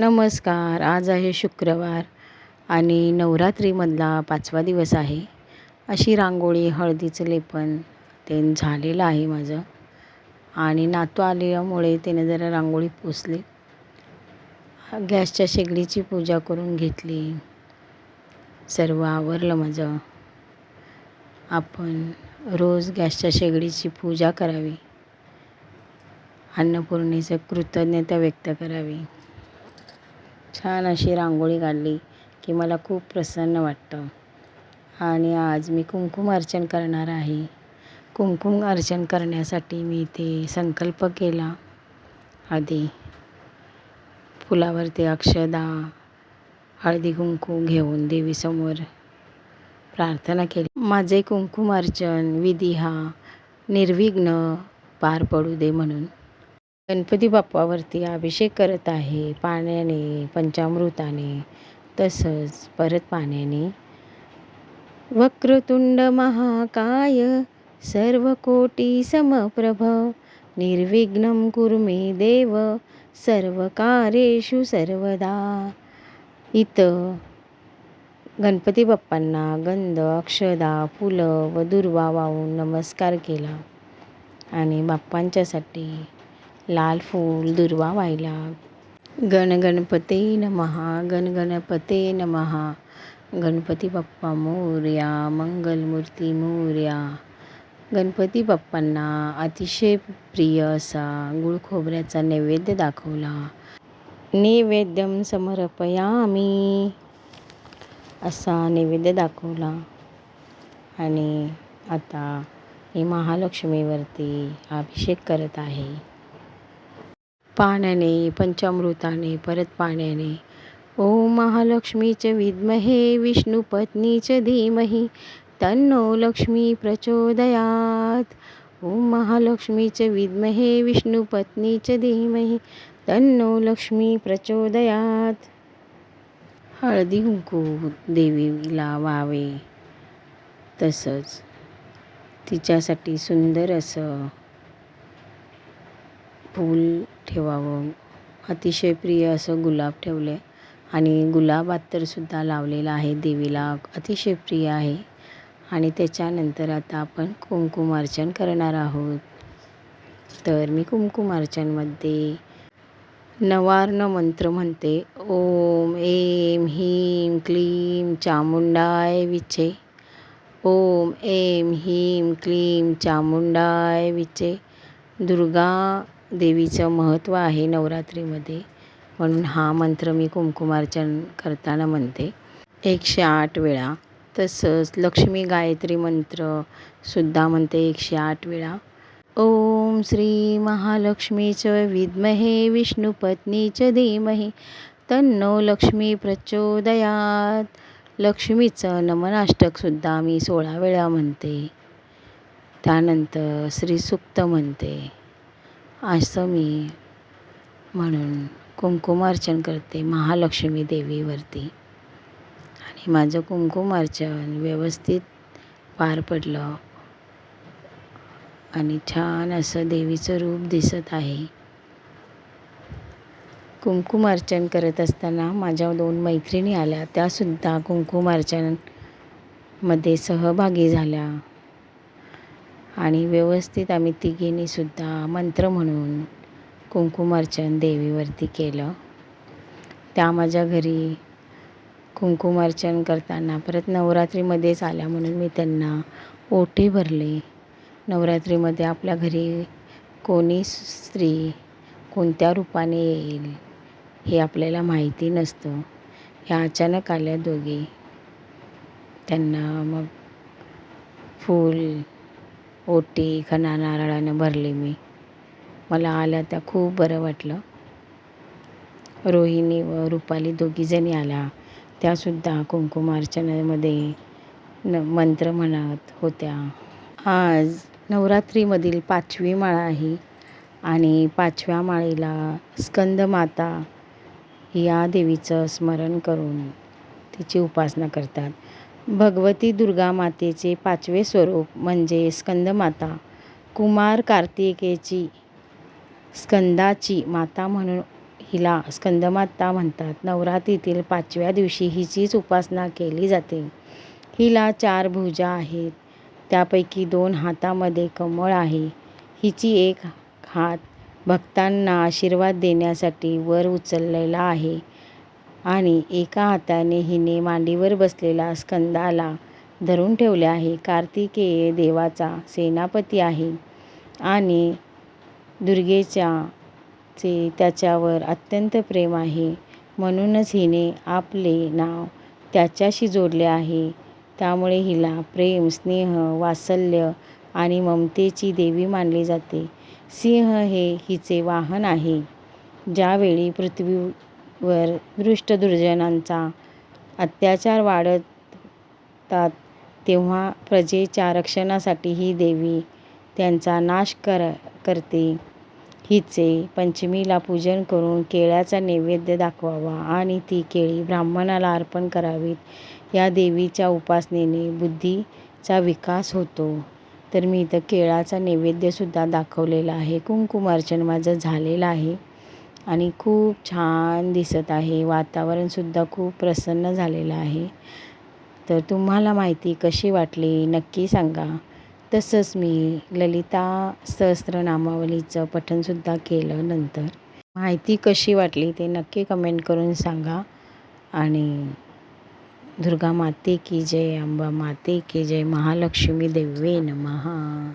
नमस्कार. आज आहे शुक्रवार आणि नवरात्रीमधला पाचवा दिवस आहे. अशी रांगोळी हळदीचं लेपन ते झालेलं आहे माझं. आणि नातू आल्यामुळे त्याने जरा रांगोळी पोचली गॅसच्या शेगडीची पूजा करून घेतली. सर्व आवरलं माझं. आपण रोज गॅसच्या शेगडीची पूजा करावी. अन्नपूर्णेचं कृतज्ञता व्यक्त करावी. छान अशी रांगोळी काढली की मला खूप प्रसन्न वाटतं. आणि आज मी कुंकुम अर्चन करणार आहे. कुंकुम अर्चन करण्यासाठी मी इथे संकल्प केला. आधी फुलावरती अक्षदा हळदी कुंकू घेऊन देवीसमोर प्रार्थना केली. माझे कुंकुम अर्चन विधी हा निर्विघ्न पार पडू दे म्हणून. गणपती बाप्पावरती अभिषेक करत आहे. पाण्याने पंचामृताने तसंच परत पाण्याने. वक्रतुंड महाकाय सर्व कोटी समप्रभ निर्विघ्न कुर्मे देव सर्व कार्येषु सर्वदा. इथं गणपती बाप्पांना गंध अक्षदा फुलं व दुर्वा वाहून नमस्कार केला. आणि बाप्पांच्यासाठी लाल फूल दुर्वा व्हायला गणगणपते नमहा गणगणपते नमहा गणपती बाप्पा मोर्या मंगलमूर्ती मोर्या. गणपती बाप्पांना अतिशय प्रिय असा गुळ खोबऱ्याचा नैवेद्य दाखवला. नैवेद्यम समर्पयामी. असा नैवेद्य दाखवला. आणि आता मी महालक्ष्मीवरती अभिषेक करत आहे. पाण्याने पंचामृताने परत पाण्याने. ओम महालक्ष्मीच विद्महे विष्णुपत्नीच धीमहि तन्नो लक्ष्मी प्रचोदयात. ओम महालक्ष्मीच विद्महे विष्णुपत्नीच धीमहि तन्नो लक्ष्मी प्रचोदयात. हळदी कुंकू देवीला वावे तसंच तिच्यासाठी सुंदर असं फूल ठेवावं. अतिशय प्रिय असं गुलाब ठेवलं आहे आणि गुलाब अत्तरसुद्धा लावलेला आहे देवीला. अतिशय प्रिय आहे. आणि त्याच्यानंतर आता आपण कुंकुमार्चन करणार आहोत. तर मी कुंकुमार्चनमध्ये नवार्ण मंत्र म्हणते. ओम एम ह्रीं क्लीं चामुंडाय विचे ओम एम ह्रीं क्लीं चामुंडाय विचे दुर्गा देवीचं महत्त्व आहे नवरात्रीमध्ये. म्हणून हा मंत्र मी कुंकुमार्चन करताना म्हणते. एकशे आठ वेळा. तसंच लक्ष्मी गायत्री मंत्रसुद्धा म्हणते एकशे आठ वेळा. ओम श्री महालक्ष्मीचं विद्महे विष्णुपत्नीच धीमहे. तन्नो लक्ष्मी प्रचोदयात. लक्ष्मीचं नमनाष्टकसुद्धा मी सोळा वेळा म्हणते. त्यानंतर श्रीसुक्त म्हणते. असं मी म्हणून कुंकुमार्चन करते महालक्ष्मी देवीवरती. आणि माझं कुंकुमार्चन व्यवस्थित पार पडलं. आणि छान असं देवीचं रूप दिसत आहे. कुंकुमार्चन करत असताना माझ्या दोन मैत्रिणी आल्या. त्यासुद्धा कुंकुमार्चनमध्ये सहभागी झाल्या. आणि व्यवस्थित आम्ही तिघींनीसुद्धा मंत्र म्हणून कुंकुमार्चन देवीवरती केलं. त्या माझ्या घरी कुंकुमार्चन करताना परत नवरात्रीमध्येच आल्या म्हणून मी त्यांना ओटे भरले. नवरात्रीमध्ये आपल्या घरी कोणी स्त्री कोणत्या रूपाने येईल हे आपल्याला माहिती नसतं. ह्या अचानक आल्या दोघी. त्यांना मग फूल ओटी खणा नारळानं भरले मी. मला आल्या त्या खूप बरं वाटलं. रोहिणी व रुपाली दोघीजणी आल्या. त्यासुद्धा कुंकुमार्चनामध्ये न मंत्र म्हणत होत्या. आज नवरात्रीमधील पाचवी माळा आहे आणि पाचव्या माळेला स्कंदमाता या देवीचं स्मरण करून तिची उपासना करतात. भगवती दुर्गा मातेचे पाचवे स्वरूप म्हणजे स्कंदमाता. कुमार कार्तिकेची स्कंदाची माता म्हणून हिला स्कंदमाता म्हणतात. नवरात्रीतील पाचव्या दिवशी हिचीच उपासना केली जाते. हिला चार भुजा आहेत. त्यापैकी दोन हातामध्ये कमळ आहे. हिची एक हात भक्तांना आशीर्वाद देण्यासाठी वर उचललेला आहे. आणि एका हाताने हिने मांडीवर बसलेला स्कंदाला धरून ठेवले आहे. कार्तिकेय देवाचा सेनापती आहे आणि दुर्गेच्या चे त्याच्यावर अत्यंत प्रेम आहे. म्हणूनच हिने आपले नाव त्याच्याशी जोडले आहे. त्यामुळे हिला प्रेम स्नेह वात्सल्य आणि ममतेची देवी मानली जाते. सिंह हे हिचे वाहन आहे. ज्यावेळी पृथ्वी दृष्ट दुर्जनांचा अत्याचार वाढतात तेव्हा प्रजेच्या रक्षणासाठी ही देवी त्यांचा नाश कर करते. हिचे पंचमीला पूजन करून केळ्याचा नैवेद्य दाखवावा आणि ती केळी ब्राह्मणाला अर्पण करावीत. या देवीच्या उपासनेने बुद्धीचा विकास होतो. तर मी इथं केळाचा नैवेद्यसुद्धा दाखवलेला आहे. कुंकुमार्चन माझं झालेलं आहे. आणि खूप छान दिसत आहे. वातावरणसुद्धा खूप प्रसन्न झालेलं आहे. तर तुम्हाला माहिती कशी वाटली नक्की सांगा. तसंच मी ललिता सहस्रनामावलीचं पठणसुद्धा केलं नंतर. माहिती कशी वाटली ते नक्की कमेंट करून सांगा. आणि दुर्गा माते की जय अंबा माते की जय महालक्ष्मी देवे नमहा